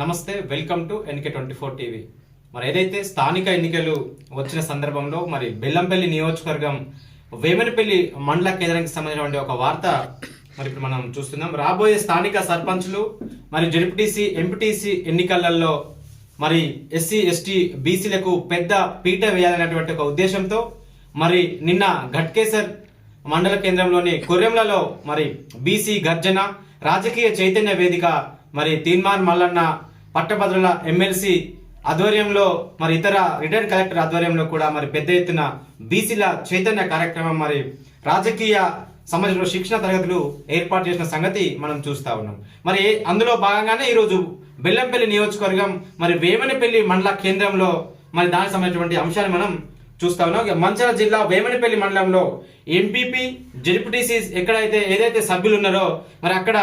నమస్తే welcome to NK twenty four TV. మరి ఏదైతే స్థానిక ఎన్నికలు వచ్చిన సందర్భంలో మరి బెల్లంపల్లి నియోజకవర్గం వేమనపల్లి మండల కేంద్రానికి సంబంధించినటువంటి ఒక వార్త మరి ఇప్పుడు మనం చూస్తున్నాం. రాబోయే స్థానిక సర్పంచ్లు మరి జడ్పీటీసీ ఎంపీటీసీ ఎన్నికలలో మరి ఎస్సీ ఎస్టీ బీసీలకు పెద్ద పీట వేయాలనేటువంటి ఒక ఉద్దేశంతో మరి నిన్న ఘట్కేసర్ మండల కేంద్రంలోని కొర్రెంలలో మరి బీసీ గర్జన రాజకీయ చైతన్య వేదిక మరి తీన్మాన్ మల్లన్న పట్టభద్రుల ఎమ్మెల్సీ ఆధ్వర్యంలో మరి ఇతర రిటైర్డ్ కలెక్టర్ ఆధ్వర్యంలో కూడా మరి పెద్ద ఎత్తున బీసీల చైతన్య కార్యక్రమం మరి రాజకీయ సమాజంలో శిక్షణ తరగతులు ఏర్పాటు చేసిన సంగతి మనం చూస్తా ఉన్నాం. మరి అందులో భాగంగానే ఈరోజు బెల్లంపల్లి నియోజకవర్గం మరి వేమనపల్లి మండల కేంద్రంలో మరి దానికి సంబంధించినటువంటి అంశాన్ని మనం చూస్తా ఉన్నాం. మంచాల జిల్లా వేమనపల్లి మండలంలో ఎంపీపీ జెడ్పీటీసీ ఎక్కడైతే ఏదైతే సభ్యులు ఉన్నారో మరి అక్కడ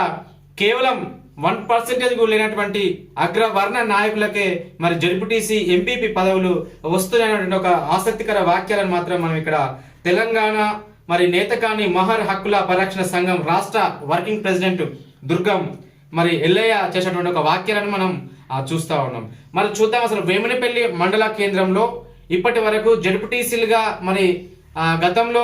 కేవలం వన్ పర్సెంటేజ్ కూడా లేనటువంటి అగ్రవర్ణ నాయకులకే మరి జడ్పీటీసీ ఎంపీపీ పదవులు వస్తున్నాయనేటువంటి ఒక ఆసక్తికర వాక్యాలను మాత్రం మనం ఇక్కడ తెలంగాణ మరి నేతకాని మహర్ హక్కుల పరిరక్షణ సంఘం రాష్ట్ర వర్కింగ్ ప్రెసిడెంట్ దుర్గం మరి ఎల్లయ్య చేసినటువంటి ఒక వాక్యాలను మనం చూస్తూ చూస్తా ఉన్నాం. మరి చూద్దాం అసలు వేమనపల్లి మండల కేంద్రంలో ఇప్పటి వరకు జడ్పీటీసీలుగా మరి గతంలో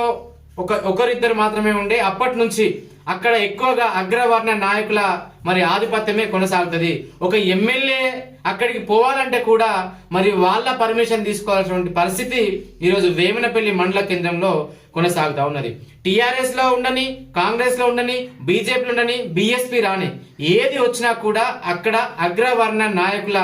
ఒక ఒకరిద్దరు మాత్రమే ఉండే అప్పటి నుంచి అక్కడ ఎక్కువగా అగ్రవర్ణ నాయకుల మరి ఆధిపత్యమే కొనసాగుతుంది. ఒక ఎమ్మెల్యే అక్కడికి పోవాలంటే కూడా మరి వాళ్ళ పర్మిషన్ తీసుకోవాల్సినటువంటి పరిస్థితి ఈరోజు వేమనపల్లి మండల కేంద్రంలో కొనసాగుతా ఉన్నది. టీఆర్ఎస్లో ఉండని కాంగ్రెస్లో ఉండని బీజేపీ ఉండని బీఎస్పీ రాని ఏది వచ్చినా కూడా అక్కడ అగ్రవర్ణ నాయకుల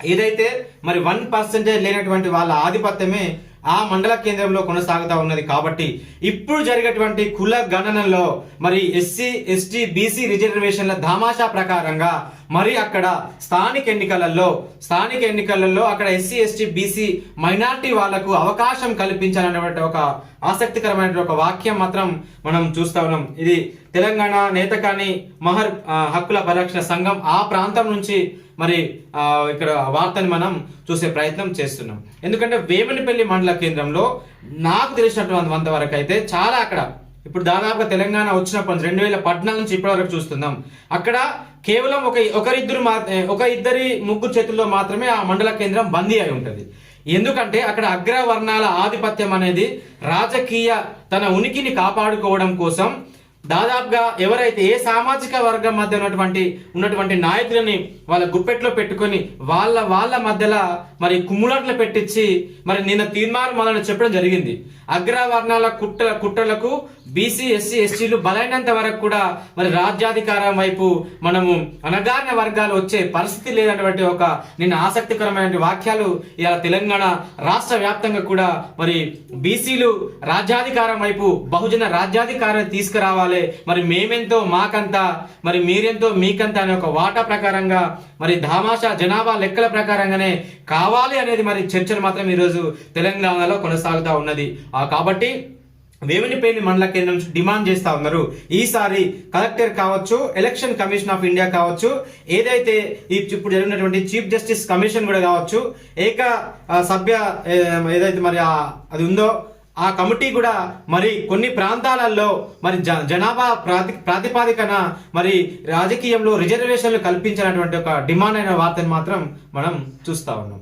ఏదైతే మరి వన్ పర్సెంటేజ్ లేనటువంటి వాళ్ళ ఆధిపత్యమే ఆ మండల కేంద్రంలో కొనసాగుతా ఉన్నది కాబట్టి ఇప్పుడు జరిగేటువంటి కుల గణనలో మరి ఎస్సీ ఎస్టీ బీసీ రిజర్వేషన్ల ధామాషా ప్రకారంగా మరి అక్కడ స్థానిక ఎన్నికలలో స్థానిక ఎన్నికలలో అక్కడ ఎస్సీ ఎస్టీ బీసీ మైనార్టీ వాళ్ళకు అవకాశం కల్పించాలనేటువంటి ఒక ఆసక్తికరమైన ఒక వాక్యం మాత్రం మనం చూస్తా ఉన్నాం. ఇది తెలంగాణ నేత కానీ మహర్ హక్కుల పరిరక్షణ సంఘం ఆ ప్రాంతం నుంచి మరి ఇక్కడ వార్తని మనం చూసే ప్రయత్నం చేస్తున్నాం. ఎందుకంటే వేమనపల్లి మండల కేంద్రంలో నాకు తెలిసినటువంటి వరకు అయితే చాలా అక్కడ ఇప్పుడు దాదాపుగా తెలంగాణ వచ్చినప్పటి రెండు వేల పద్నాలుగు నుంచి ఇప్పటి వరకు చూస్తున్నాం. అక్కడ కేవలం ఒక ఒకరిద్దరు మా ఒక ఇద్దరి ముగ్గురు చేతుల్లో మాత్రమే ఆ మండల కేంద్రం బందీ అయి ఉంటుంది. ఎందుకంటే అక్కడ అగ్రవర్ణాల ఆధిపత్యం అనేది రాజకీయ తన ఉనికిని కాపాడుకోవడం కోసం దాదాపుగా ఎవరైతే ఏ సామాజిక వర్గం మధ్య ఉన్నటువంటి ఉన్నటువంటి నాయకులని వాళ్ళ గుప్పెట్లో పెట్టుకొని వాళ్ళ వాళ్ళ మధ్యలో మరి కుమ్ములాట్లు పెట్టించి మరి నిన్న తీర్మానం మనల్ని చెప్పడం జరిగింది. అగ్రవర్ణాల కుట్ర కుట్రలకు బీసీ ఎస్సీ ఎస్టీలు బలైనంత వరకు కూడా మరి రాజ్యాధికారం వైపు మనము అనగారిన వర్గాలు వచ్చే పరిస్థితి లేనటువంటి ఒక నిన్న ఆసక్తికరమైన వాక్యాలు ఇలా తెలంగాణ రాష్ట్ర వ్యాప్తంగా కూడా మరి బీసీలు రాజ్యాధికారం వైపు బహుజన రాజ్యాధికారం తీసుకురావాలి మరి మేమెంతో మాకంత మరి మీరెంతో మీకంత అనే ఒక వాటా ప్రకారంగా మరి ధామాషా జనాభా లెక్కల ప్రకారంగానే కావాలి అనేది మరి చర్చలు మాత్రం ఈరోజు తెలంగాణలో కొనసాగుతా ఉన్నది. కాబట్టి వేమినిపల్లి మండల కేంద్రం నుంచి డిమాండ్ చేస్తా ఉన్నారు. ఈసారి కలెక్టర్ కావచ్చు ఎలక్షన్ కమిషన్ ఆఫ్ ఇండియా కావచ్చు ఏదైతే ఈ ఇప్పుడు జరిగినటువంటి చీఫ్ జస్టిస్ కమిషన్ కూడా కావచ్చు ఏక సభ్య ఏదైతే మరి అది ఉందో ఆ కమిటీ కూడా మరి కొన్ని ప్రాంతాలలో మరి జ- జనాభా ప్రాతి ప్రాతిపాదికన మరి రాజకీయంలో రిజర్వేషన్లు కల్పించినటువంటి ఒక డిమాండ్ అయిన వార్తను మాత్రం మనం చూస్తా ఉన్నాం.